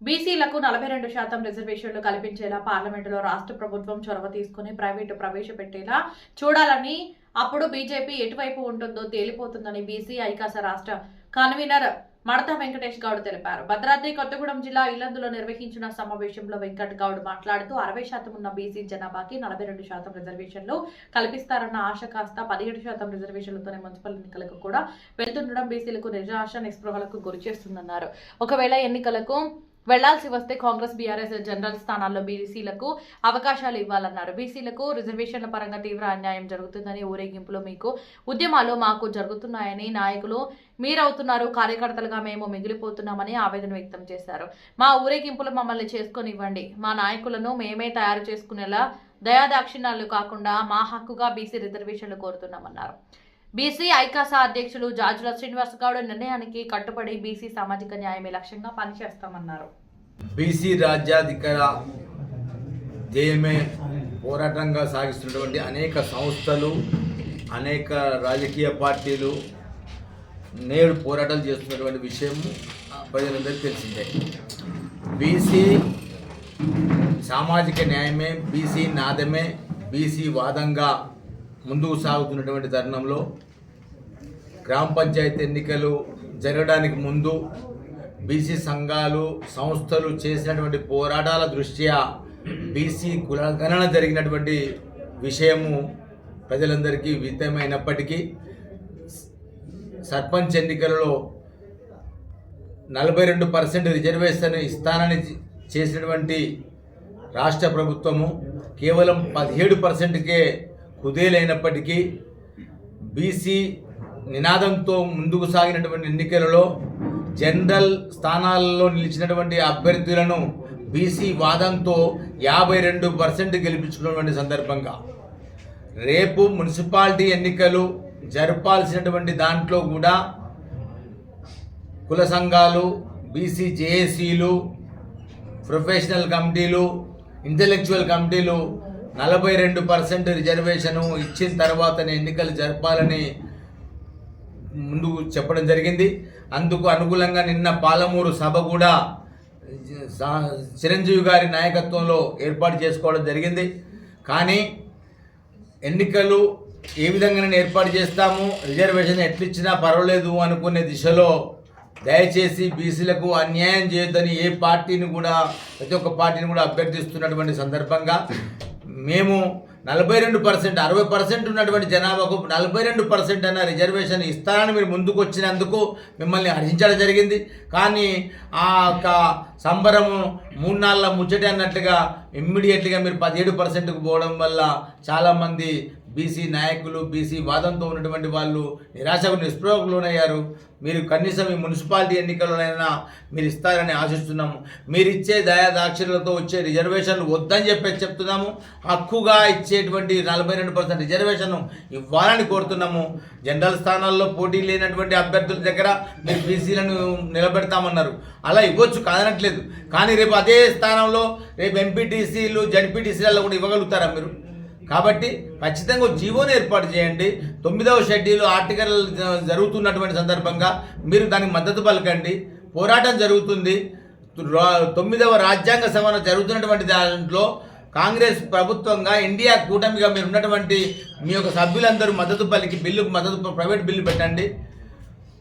బీసీలకు నలభై రెండు శాతం రిజర్వేషన్లు కల్పించేలా పార్లమెంటులో రాష్ట్ర ప్రభుత్వం చొరవ తీసుకుని ప్రైవేటు ప్రవేశపెట్టేలా చూడాలని అప్పుడు బీజేపీ ఎటువైపు ఉంటుందో తేలిపోతుందని బీసీ ఐకాస రాష్ట్ర కన్వీనర్ మడతా వెంకటేష్ గౌడ్ తెలిపారు. భద్రాద్రి కొత్తగూడెం జిల్లా ఇల్లందులో నిర్వహించిన సమావేశంలో వెంకట్ గౌడ్ మాట్లాడుతూ అరవై శాతం ఉన్న బీసీ జనాభాకి నలభై రెండు శాతం రిజర్వేషన్లు కల్పిస్తారన్న ఆశ కాస్త పదిహేడు శాతం రిజర్వేషన్లతోనే మున్సిపల్ ఎన్నికలకు కూడా వెళ్తుండడం బీసీలకు నిరాశ నిస్పృహలకు గురి చేస్తుందన్నారు. ఒకవేళ ఎన్నికలకు వెళ్ళాల్సి వస్తే కాంగ్రెస్ బీఆర్ఎస్ జనరల్ స్థానాల్లో బీసీలకు అవకాశాలు ఇవ్వాలన్నారు. బీసీలకు రిజర్వేషన్ల పరంగా తీవ్ర అన్యాయం జరుగుతుందని ఊరేగింపులో మీకు ఉద్యమాలు మాకు జరుగుతున్నాయని నాయకులు మీరవుతున్నారు. కార్యకర్తలుగా మేము మిగిలిపోతున్నామని ఆవేదన వ్యక్తం చేశారు. మా ఊరేగింపులు మమ్మల్ని చేసుకొనివ్వండి. మా నాయకులను మేమే తయారు చేసుకునేలా దయాదాక్షిణ్యాలు కాకుండా మా హక్కుగా బీసీ రిజర్వేషన్లు కోరుతున్నామన్నారు. బీసీ ఐకాస అధ్యక్షులు జాజుల శ్రీనివాస్ గౌడ్ నిర్ణయానికి కట్టుబడి బీసీ సామాజిక న్యాయమే లక్ష్యంగా పనిచేస్తామన్నారు. బీసీ రాజ్యాధికార ధ్యేయమే పోరాటంగా సాగిస్తున్నటువంటి అనేక సంస్థలు అనేక రాజకీయ పార్టీలు నేడు పోరాటాలు చేస్తున్నటువంటి విషయం ప్రజలందరికీ తెలిసిందే. బీసీ సామాజిక న్యాయమే బీసీ నాదమే బీసీ వాదంగా ముందుకు సాగుతున్నటువంటి తరుణంలో గ్రామ పంచాయతీ ఎన్నికలు జరగడానికి ముందు బీసీ సంఘాలు సంస్థలు చేసినటువంటి పోరాటాల దృష్ట్యా బీసీ కులగణన జరిగినటువంటి విషయము ప్రజలందరికీ విదితమైనప్పటికీ సర్పంచ్ ఎన్నికలలో నలభై రెండు పర్సెంట్ రిజర్వేషన్ ఇస్తానని చేసినటువంటి రాష్ట్ర ప్రభుత్వము కేవలం పదిహేడు పర్సెంట్కే కుదేలైనప్పటికీ బీసీ నినాదంతో ముందుకు సాగినటువంటి ఎన్నికలలో జనరల్ స్థానాలలో నిలిచినటువంటి అభ్యర్థులను బీసీ వాదంతో యాభై రెండు పర్సెంట్ గెలిపించుకున్నటువంటి సందర్భంగా రేపు మున్సిపాలిటీ ఎన్నికలు జరపాల్సినటువంటి దాంట్లో కూడా కుల సంఘాలు బీసీ జేఏసీలు ప్రొఫెషనల్ కమిటీలు ఇంటలెక్చువల్ కమిటీలు నలభై రెండు పర్సెంట్ రిజర్వేషను ఇచ్చిన తర్వాతనే ఎన్నికలు జరపాలని ముందు చెప్పడం జరిగింది. అందుకు అనుకూలంగా నిన్న పాలమూరు సభ కూడా చిరంజీవి గారి నాయకత్వంలో ఏర్పాటు చేసుకోవడం జరిగింది. కానీ ఎన్నికలు ఏ విధంగా ఏర్పాటు చేస్తాము రిజర్వేషన్ ఎట్లిచ్చినా పర్వాలేదు అనుకునే దిశలో దయచేసి బీసీలకు అన్యాయం చేయొద్దని ఏ పార్టీని కూడా ప్రతి ఒక్క పార్టీని కూడా అభ్యర్థిస్తున్నటువంటి సందర్భంగా మేము నలభై రెండు పర్సెంట్ అరవై పర్సెంట్ ఉన్నటువంటి జనాభాకు నలభై రెండు పర్సెంట్ అన్న రిజర్వేషన్ ఇస్తారని మీరు ముందుకు వచ్చినందుకు మిమ్మల్ని హర్షించడం జరిగింది. కానీ ఆ యొక్క సంబరము మూడు నాళ్ళ ముచ్చటి అన్నట్లుగా ఇమ్మీడియట్గా మీరు పదిహేడు పర్సెంట్కి పోవడం వల్ల చాలామంది బీసీ నాయకులు బీసీ వాదంతో ఉన్నటువంటి వాళ్ళు నిరాశకు నిస్పృహకు మీరు కనీసం ఈ మున్సిపాలిటీ ఎన్నికల్లోనైనా మీరు ఇస్తారని ఆశిస్తున్నాము. మీరు ఇచ్చే వచ్చే రిజర్వేషన్లు వద్దని చెప్పేసి చెప్తున్నాము. హక్కుగా ఇచ్చేటువంటి నలభై రెండు పర్సెంట్ రిజర్వేషన్ ఇవ్వాలని కోరుతున్నాము. జనరల్ స్థానాల్లో పోటీ లేనటువంటి అభ్యర్థుల దగ్గర మీరు బీసీలను నిలబెడతామన్నారు. అలా ఇవ్వచ్చు కాదనట్లేదు. కానీ రేపు అదే స్థానంలో రేపు ఎంపీటీసీలు జడ్పీటీసీలలో కూడా ఇవ్వగలుగుతారా మీరు? కాబట్టి ఖచ్చితంగా జీవోని ఏర్పాటు చేయండి. తొమ్మిదవ షెడ్యూల్ ఆర్టికల్ జరుగుతున్నటువంటి సందర్భంగా మీరు దానికి మద్దతు పలకండి. పోరాటం జరుగుతుంది. తొమ్మిదవ రాజ్యాంగ సవరణ జరుగుతున్నటువంటి దాంట్లో కాంగ్రెస్ ప్రభుత్వంగా ఇండియా కూటమిగా మీరు ఉన్నటువంటి మీ యొక్క సభ్యులందరూ మద్దతు పలికి బిల్లుకు మద్దతు ప్రైవేట్ బిల్లు పెట్టండి.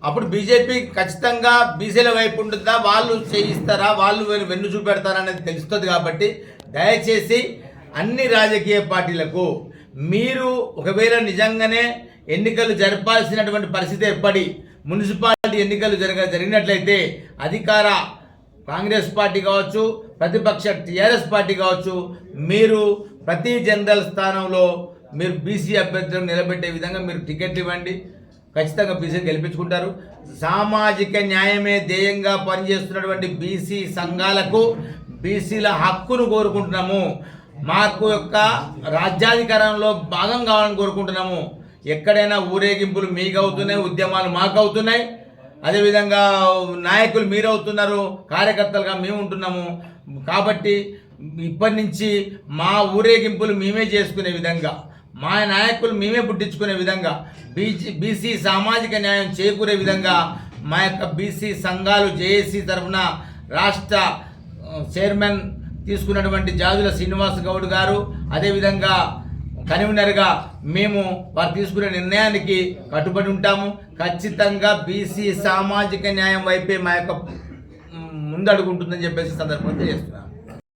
అప్పుడు బీజేపీ ఖచ్చితంగా బీసీల వైపు ఉంటుందా? వాళ్ళు చేయిస్తారా? వాళ్ళు వెన్ను చూపెడతారా అనేది తెలుస్తుంది కాబట్టి దయచేసి అన్ని రాజకీయ పార్టీలకు మీరు ఒకవేళ నిజంగానే ఎన్నికలు జరపాల్సినటువంటి పరిస్థితి ఏర్పడి మున్సిపాలిటీ ఎన్నికలు జరగ జరిగినట్లయితే అధికార కాంగ్రెస్ పార్టీ కావచ్చు ప్రతిపక్ష టీఆర్ఎస్ పార్టీ కావచ్చు మీరు ప్రతి జనరల్ స్థానంలో మీరు బీసీ అభ్యర్థులను నిలబెట్టే విధంగా మీరు టికెట్లు ఇవ్వండి. ఖచ్చితంగా బీసీ గెలిపించుకుంటారు. సామాజిక న్యాయమే ధ్యేయంగా పనిచేస్తున్నటువంటి బీసీ సంఘాలకు బీసీల హక్కును కోరుకుంటున్నాము. మాకు యొక్క రాజ్యాధికారంలో భాగం కావాలని కోరుకుంటున్నాము. ఎక్కడైనా ఊరేగింపులు మీకు అవుతున్నాయి ఉద్యమాలు మాకు అవుతున్నాయి అదేవిధంగా నాయకులు మీరు అవుతున్నారు కార్యకర్తలుగా మేము ఉంటున్నాము కాబట్టి ఇప్పటి నుంచి మా ఊరేగింపులు మేమే చేసుకునే విధంగా మా నాయకులు మేమే పుట్టించుకునే విధంగా బీసీ బీసీ సామాజిక న్యాయం చేకూరే విధంగా మా యొక్క బీసీ సంఘాలు జేఏసీ తరఫున రాష్ట్ర చైర్మన్ తీసుకున్నటువంటి జాజుల శ్రీనివాస్ గౌడ్ గారు అదేవిధంగా కన్వీనర్గా మేము వారు తీసుకునే నిర్ణయానికి కట్టుబడి ఉంటాము. ఖచ్చితంగా బీసీ సామాజిక న్యాయం వైపే మా యొక్క ముందడుగుంటుందని చెప్పేసి సందర్భంగా చేస్తున్నాను